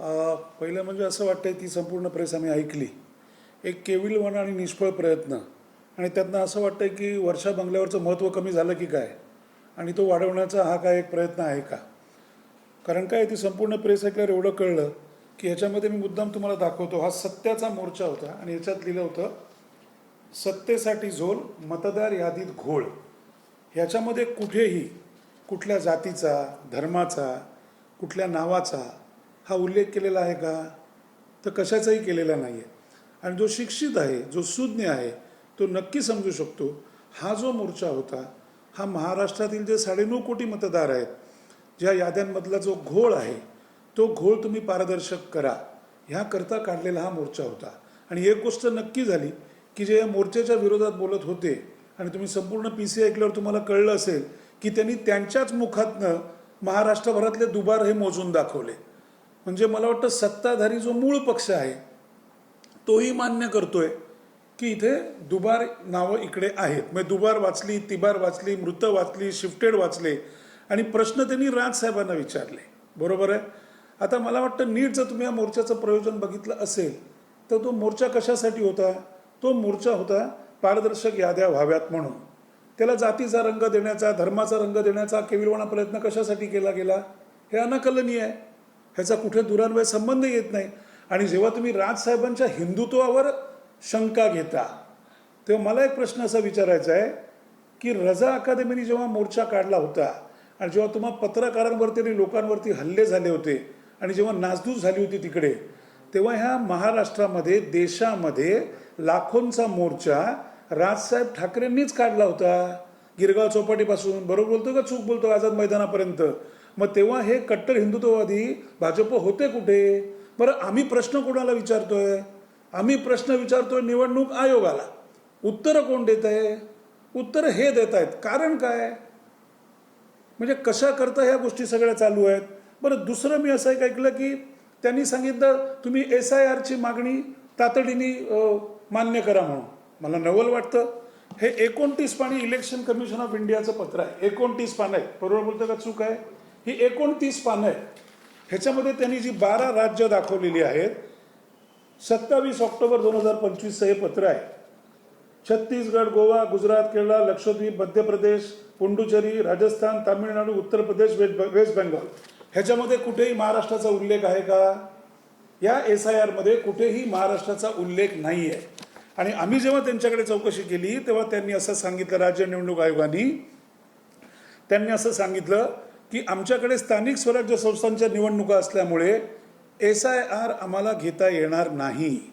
पहिलं म्हणजे असं वाटतंय ती संपूर्ण प्रेस आम्ही ऐकली. एक केविलवाणा आणि निष्फळ प्रयत्न. आणि त्यातनं असं वाटतंय की वर्षा बंगल्यावरचं महत्त्व कमी झालं की काय? आणि तो वाढवण्याचा हा काय एक प्रयत्न आहे का? कारण काय ती संपूर्ण प्रेस ऐकल्यावर एवढं कळलं की ह्याच्यामध्ये मी मुद्दाम तुम्हाला दाखवतो हा सत्याचा मोर्चा होता आणि ह्याच्यात लिहिलं होतं सत्तेसाठी झोल मतदार यादीत घोळ. ह्याच्यामध्ये कुठेही कुठल्या जातीचा धर्माचा कुठल्या नावाचा हा उल्लेख केलेला आहे का? तर कशाचाही केलेला नाही आहे आणि जो शिक्षित आहे जो सुज्ञ आहे तो नक्की समजू शकतो हा जो मोर्चा होता हा महाराष्ट्रातील जे साडेनऊ कोटी मतदार आहेत ज्या याद्यांमधला जो घोळ आहे तो घोळ तुम्ही पारदर्शक करा. ह्याकरता काढलेला हा मोर्चा होता. आणि एक गोष्ट नक्की झाली की जे या मोर्चाच्या विरोधात बोलत होते आणि तुम्ही संपूर्ण पी सी ऐकल्यावर तुम्हाला कळलं असेल की त्यांनी त्यांच्याच मुखातनं महाराष्ट्रभरातले दुबार हे मोजून दाखवले. म्हणजे मला वाटतं सत्ताधारी जो मूळ पक्ष आहे तोही मान्य करतोय की इथे दुबार नावं इकडे आहेत. म्हणजे दुबार वाचली तिबार वाचली मृत वाचली शिफ्टेड वाचले आणि प्रश्न त्यांनी राजसाहेबांना विचारले. बरोबर आहे? आता मला वाटतं नीट जर तुम्ही या मोर्चाचं प्रयोजन बघितलं असेल तर तो मोर्चा कशासाठी होता? तो मोर्चा होता पारदर्शक याद्या व्हाव्यात म्हणून. त्याला जातीचा रंग देण्याचा धर्माचा रंग देण्याचा केविलवाणा प्रयत्न कशासाठी केला गेला? हे अनाकलनीय आहे. ह्याचा कुठे दुरान्वय संबंध येत नाही. आणि जेव्हा तुम्ही राजसाहेबांच्या हिंदुत्वावर शंका घेता तेव्हा मला एक प्रश्न असा विचारायचा आहे की रजा अकादमीने जेव्हा मोर्चा काढला होता आणि जेव्हा तुम्हा पत्रकारांवरती आणि लोकांवरती हल्ले झाले होते आणि जेव्हा नासधूस झाली होती तिकडे तेव्हा ह्या महाराष्ट्रामध्ये देशामध्ये लाखोंचा मोर्चा राजसाहेब ठाकरेंनीच काढला होता. गिरगाव चौपाटीपासून बरोबर बोलतो का चूक बोलतो आझाद मैदानापर्यंत? मग तेव्हा हे कट्टर हिंदुत्ववादी भाजप होते कुठे? बरं आम्ही प्रश्न कोणाला विचारतोय? आम्ही प्रश्न विचारतोय निवडणूक आयोगाला. उत्तरं कोण देत आहे? उत्तर हे देत आहेत. कारण काय? म्हणजे कशा करता ह्या गोष्टी सगळ्या चालू आहेत? बरं दुसरं मी असं एक ऐकलं की त्यांनी सांगितलं तुम्ही एस आय आरची मागणी तातडीने मान्य करा म्हणून. मला नवल वाटतं. हे एकोणतीस पाणी इलेक्शन कमिशन ऑफ इंडियाचं पत्र आहे. एकोणतीस पान आहे बरोबर बोलतं का चूक आहे? ही एकोणतीस पानं आहेत. ह्याच्यामध्ये त्यांनी जी बारा राज्य दाखवलेली आहेत सत्तावीस ऑक्टोबर दोन हजार पंचवीसचं हे पत्र आहे. Chhattisgarh Goa Gujarat Kerala Lakshadweep Madhya Pradesh Puducherry Rajasthan Tamil Nadu Uttar Pradesh waste waste Bengal. ह्याच्यामध्ये कुठेही महाराष्ट्राचा उल्लेख आहे का? या एस आय आरमध्ये कुठेही महाराष्ट्राचा उल्लेख नाही आहे आणि आम्ही जेव्हा त्यांच्याकडे चौकशी केली तेव्हा त्यांनी असं सांगितलं राज्य निवडणूक आयोगाने. त्यांनी असं सांगितलं की आमच्याकडे स्थानिक स्वराज्य संस्थांच्या निवडणुका असल्यामुळे एस आय आर आम्हाला घेता येणार नाही.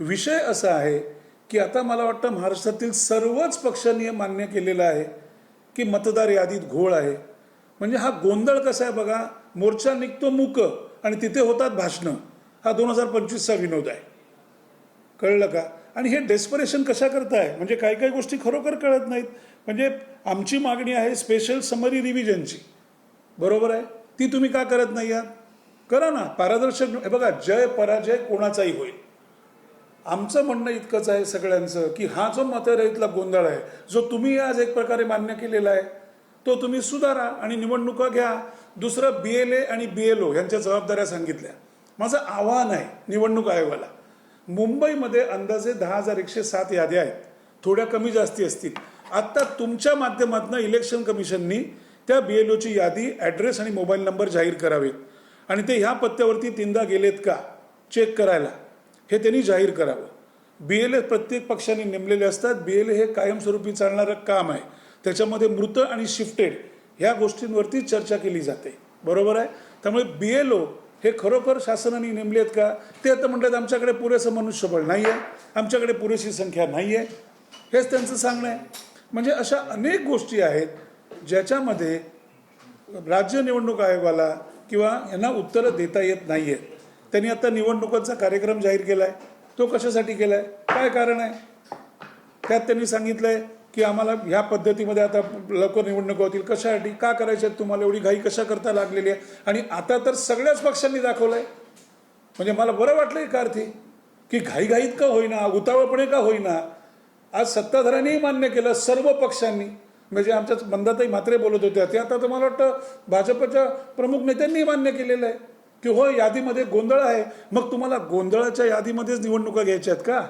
विषय असा आहे की आता मला वाटतं महाराष्ट्रातील सर्वच पक्षांनी मान्य केलेलं आहे की मतदार यादीत घोळ आहे. म्हणजे हा गोंधळ कसा आहे बघा मोर्चा निघतो मूक आणि तिथे होतात भाषणं. हा दोन हजार पंचवीसचा विनोद आहे. कळलं का? आणि हे डेस्परेशन कशा करताय? म्हणजे काही काही गोष्टी खरोखर कळत नाहीत. म्हणजे आमची मागणी आहे स्पेशल समरी रिव्हिजनची. बरोबर आहे? ती तुम्ही का करत नाही आहात? करा ना पारदर्शक हे बघा जय पराजय कोणाचाही होईल. आमचं म्हणणं इतकंच आहे सगळ्यांचं की हा जो मतदारातला गोंधळ आहे जो तुम्ही आज एक प्रकारे मान्य केलेला आहे तो तुम्ही सुधारा आणि निवडणुका घ्या. दुसरं बी एल ए आणि बी एल ओ यांच्या जबाबदाऱ्या सांगितल्या. माझं आव्हान आहे निवडणूक आयोगाला. मुंबईमध्ये अंदाजे दहा हजार एकशे सात याद्या आहेत. थोड्या कमी जास्ती असतील. आत्ता तुमच्या माध्यमातून इलेक्शन कमिशननी त्या बी एल ओची यादी ॲड्रेस आणि मोबाईल नंबर जाहीर करावेत. आणि ते ह्या पत्त्यावरती तीनदा गेलेत का? चेक करायला. हे त्यांनी जाहीर करावं. बी एल ए प्रत्येक पक्षाने नेमलेले असतात. बी एल ए हे कायमस्वरूपी चालणारं काम आहे. त्याच्यामध्ये मृत आणि शिफ्टेड ह्या गोष्टींवरती चर्चा केली जाते. बरोबर आहे? त्यामुळे बी एल ओ हे खरोखर शासनाने नेमले आहेत का? ते आता म्हणतात आमच्याकडे पुरेसं मनुष्यबळ नाही आहे आमच्याकडे पुरेशी संख्या नाही आहे हेच त्यांचं सांगणं आहे. म्हणजे अशा अनेक गोष्टी आहेत ज्याच्यामध्ये राज्य निवडणूक आयोगाला किंवा यांना उत्तरं देता येत नाही आहेत त्यांनी आता निवडणुकांचा कार्यक्रम जाहीर केला आहे तो कशासाठी केला आहे काय कारण आहे? त्यात त्यांनी सांगितलं आहे की आम्हाला ह्या पद्धतीमध्ये आता लवकर निवडणुका होतील. कशासाठी? का करायच्या आहेत तुम्हाला? एवढी घाई कशा करता लागलेली आहे? आणि आता तर सगळ्याच पक्षांनी दाखवलं आहे म्हणजे मला बरं वाटलं का अर्थी की घाईघाईत का होईना? उतावळपणे का होईना? आज सत्ताधाऱ्यांनीही मान्य केलं सर्व पक्षांनी. म्हणजे आमच्या मंदाताई म्हात्रे बोलत होत्या. ते आता तर मला वाटतं भाजपच्या प्रमुख नेत्यांनी मान्य केलेलं आहे? की हो यादीमध्ये गोंधळ आहे. मग तुम्हाला गोंधळाच्या यादीमध्येच निवडणुका घ्यायच्या आहेत का?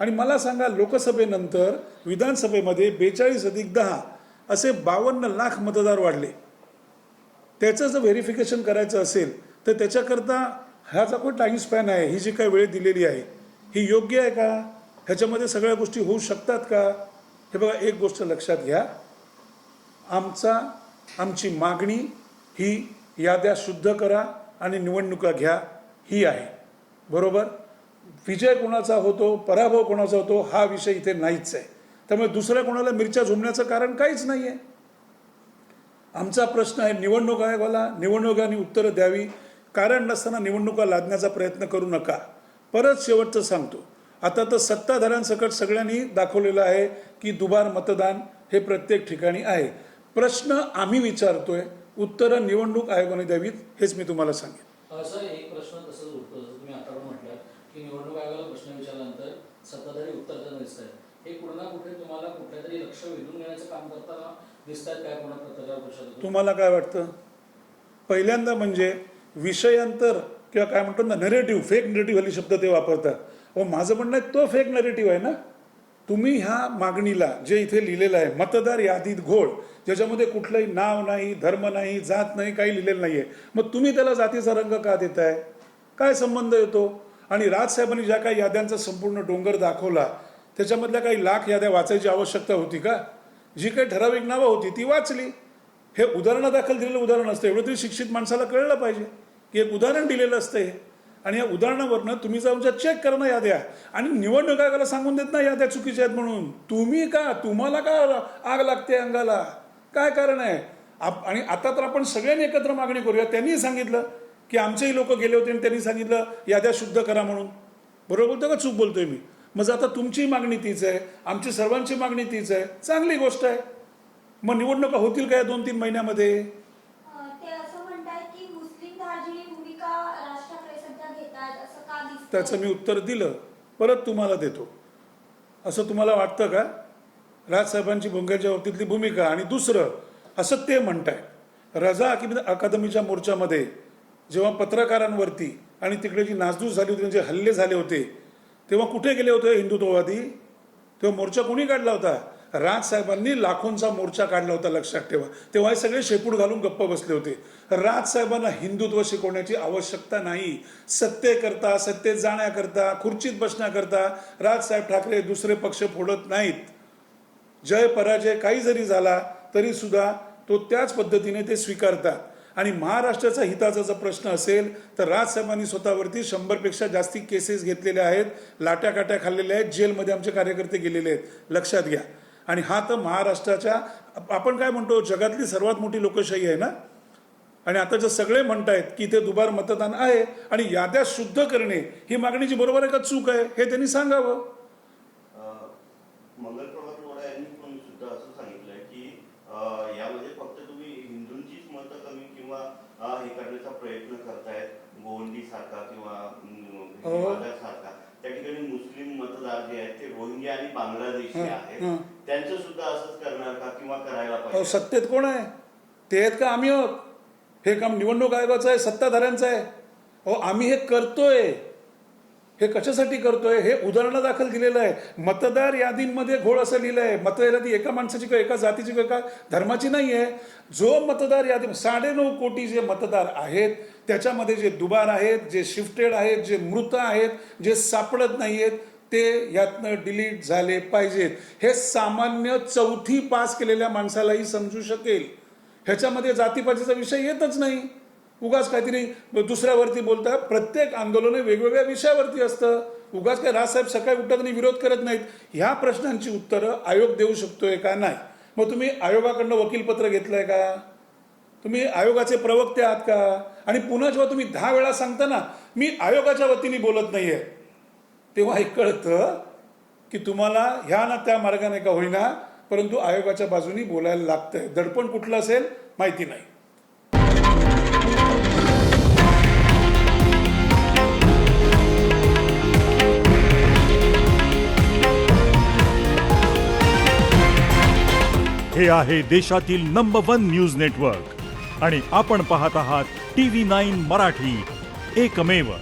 आणि मला सांगा लोकसभेनंतर विधानसभेमध्ये बेचाळीस अधिक दहा असे बावन्न लाख मतदार वाढले. त्याचं जर व्हेरिफिकेशन करायचं असेल तर त्याच्याकरता हा जो काही टाईम स्पॅन आहे. ही जी काही वेळ दिलेली आहे ही योग्य आहे का? ह्याच्यामध्ये सगळ्या गोष्टी होऊ शकतात का? हे बघा एक गोष्ट लक्षात घ्या. आमचा आमची मागणी ही याद्या शुद्ध करा आणि निवडणुका घ्या ही आहे. बरोबर? विजय कोणाचा होतो पराभव कोणाचा होतो हा विषय इथे नाहीच आहे. त्यामुळे दुसऱ्या कोणाला मिरच्या झोमण्याचं कारण काहीच नाही आहे आमचा प्रश्न आहे निवडणूक आयोगाला निवडणुकांनी उत्तरं द्यावी. कारण नसताना निवडणुका लादण्याचा प्रयत्न करू नका. परत शेवटचं सांगतो. आता तर सत्ताधाऱ्यांसकट सगळ्यांनी दाखवलेलं आहे की दुबार मतदान हे प्रत्येक ठिकाणी आहे. प्रश्न आम्ही विचारतोय उत्तरं निवडणूक आयोगाने द्यावीत हेच मी तुम्हाला सांगेन. सर एक प्रश्न तसंच उठतो जसं तुम्ही आता पण म्हटलं की निवडणूक आयोगाला प्रश्न विचारल्यानंतर सत्ताधारी उत्तर देताना दिसत आहेत हे कुठे ना कुठे तुम्हाला कुठल्या तरी लक्ष वेधून घेण्याचं काम करताना दिसत आहेत काय कोणा पत्रकार परिषदेतून तुम्हाला काय वाटतं? पहिल्यांदा म्हणजे विषयांतर किंवा काय म्हणतो ना नरेटिव्ह फेक नरेटिव्ह हल्ली शब्द ते वापरतात. व माझं म्हणणं आहे तो फेक नरेटिव्ह आहे ना? तुम्ही ह्या मागणीला जे इथे लिहिलेलं आहे मतदार यादीत घोळ ज्याच्यामध्ये कुठलंही नाव नाही धर्म नाही जात नाही काही लिहिलेलं नाही आहे मग तुम्ही त्याला जातीचा रंग का देताय? काय संबंध येतो आणि राजसाहेबांनी ज्या काही याद्यांचा संपूर्ण डोंगर दाखवला त्याच्यामधल्या काही लाख याद्या वाचायची आवश्यकता होती का? जी काही ठराविक नावं होती ती वाचली. हे उदाहरणादाखल दिलेलं उदाहरण असतं एवढं तरी शिक्षित माणसाला कळलं पाहिजे की एक उदाहरण दिलेलं असतं हे. आणि या उदाहरणावरनं तुम्ही जाऊन चेक करा ना याद्या. आणि निवडणूक आयोगाला सांगून देत ना याद्या चुकीच्या आहेत म्हणून. तुम्ही का? तुम्हाला का आग लागते अंगाला? काय कारण आहे? आप आणि आता तर आपण सगळ्यांनी एकत्र मागणी करूया. त्यांनी सांगितलं की आमचेही लोक गेले होते आणि त्यांनी सांगितलं याद्या शुद्ध करा म्हणून. बरोबर बोलतो का? चूक बोलतोय मी. मग आता तुमची मागणी तीच आहे. आमची सर्वांची मागणी तीच आहे. चांगली गोष्ट आहे. मग निवडणुका होतील का या दोन तीन महिन्यामध्ये अ, ते असं म्हणतायत की मुस्लिम धार्जिणी भूमिका राज ठाकरे सध्या घेत आहेत असं का दिसतं त्याचं मी उत्तर दिलं परत तुम्हाला देतो. असं तुम्हाला वाटतं का? राजसाहेबांची भोंग्याच्या बाबतीतली भूमिका. आणि दुसरं असं ते म्हणताय रजा अकिब अकादमीच्या मोर्चामध्ये जेव्हा पत्रकारांवरती आणि तिकडे जी नासधूस झाली होती म्हणजे हल्ले झाले होते तेव्हा कुठे गेले होते हिंदुत्ववादी? तेव्हा मोर्चा कोणी काढला होता? राजसाहेबांनी लाखोंचा मोर्चा काढला होता लक्षात ठेवा. तेव्हा हे सगळे शेपूट घालून गप्प बसले होते. राजसाहेबांना हिंदुत्व शिकवण्याची आवश्यकता नाही. सत्तेकरता सत्तेत जाण्याकरता खुर्चीत बसण्याकरता राजसाहेब ठाकरे दुसरे पक्ष फोडत नाहीत. जय पराजय काही जरी झाला तरी सुद्धा तो त्याच पद्धतीने ते स्वीकारतात. आणि महाराष्ट्राचा हिताचा जर प्रश्न असेल तर राजसाहेबांनी स्वतःवरती शंभरपेक्षा जास्ती केसेस घेतलेल्या आहेत लाट्या काट्या खाल्लेल्या आहेत जेलमध्ये आमचे कार्यकर्ते गेलेले आहेत. लक्षात घ्या. आणि हा तर महाराष्ट्राच्या आपण काय म्हणतो जगातली सर्वात मोठी लोकशाही आहे ना? आणि आता जे सगळे म्हणतायत की ते दुबार मतदान आहे आणि याद्या शुद्ध करणे ही मागणीची बरोबर आहे का चूक आहे? हे त्यांनी सांगावं. त्या ठिकाणी मुस्लिम मतदार जे आहेत ते रोहिंग्या आणि बांगलादेशी आहेत. त्यांचं सुद्धा असंच करणार का किंवा करायला अहो पाहिजे सत्तेत कोण आहे? ते आहेत का आम्ही आहोत? हे काम निवडणूक आयोगाचं आहे सत्ताधाऱ्यांचं आहे. अहो आम्ही हे करतोय. हे कशासाठी करतोय? हे उदाहरणं दाखल दिलेलं आहे. मतदार यादींमध्ये घोळ असं लिहिलं आहे मतदार यादी एका माणसाची किंवा एका जातीची किंवा एका धर्माची नाही आहे जो मतदार यादी साडेनऊ कोटी जे मतदार आहेत त्याच्यामध्ये जे दुबार आहेत जे शिफ्टेड आहेत जे मृत आहेत जे सापडत नाही आहेत ते यातनं डिलीट झाले पाहिजेत. हे सामान्य चौथी पास केलेल्या माणसालाही समजू शकेल. ह्याच्यामध्ये जातीपातीचा विषय येतच नाही. उगाच काहीतरी दुसऱ्यावरती बोलता प्रत्येक आंदोलन हे वेगवेगळ्या विषयावरती असतं. उगाच काय राजसाहेब सकाळी उठत विरोध करत नाहीत. ह्या प्रश्नांची उत्तरं आयोग देऊ शकतोय का नाही? मग तुम्ही आयोगाकडनं वकीलपत्र घेतलंय का? तुम्ही आयोगाचे प्रवक्ते आहात का? आणि पुन्हा जेव्हा तुम्ही दहा वेळा सांगता ना मी आयोगाच्या वतीने बोलत नाहीये. तेव्हा हे कळतं की तुम्हाला ह्या ना त्या मार्गाने का होईना परंतु आयोगाच्या बाजूनी बोलायला लागतंय. दडपण कुठलं असेल माहिती नाही. हे आहे देशातील नंबर वन न्यूज नेटवर्क आणि आपण पाहत आहात टीव्ही नाईन मराठी. एकमेव.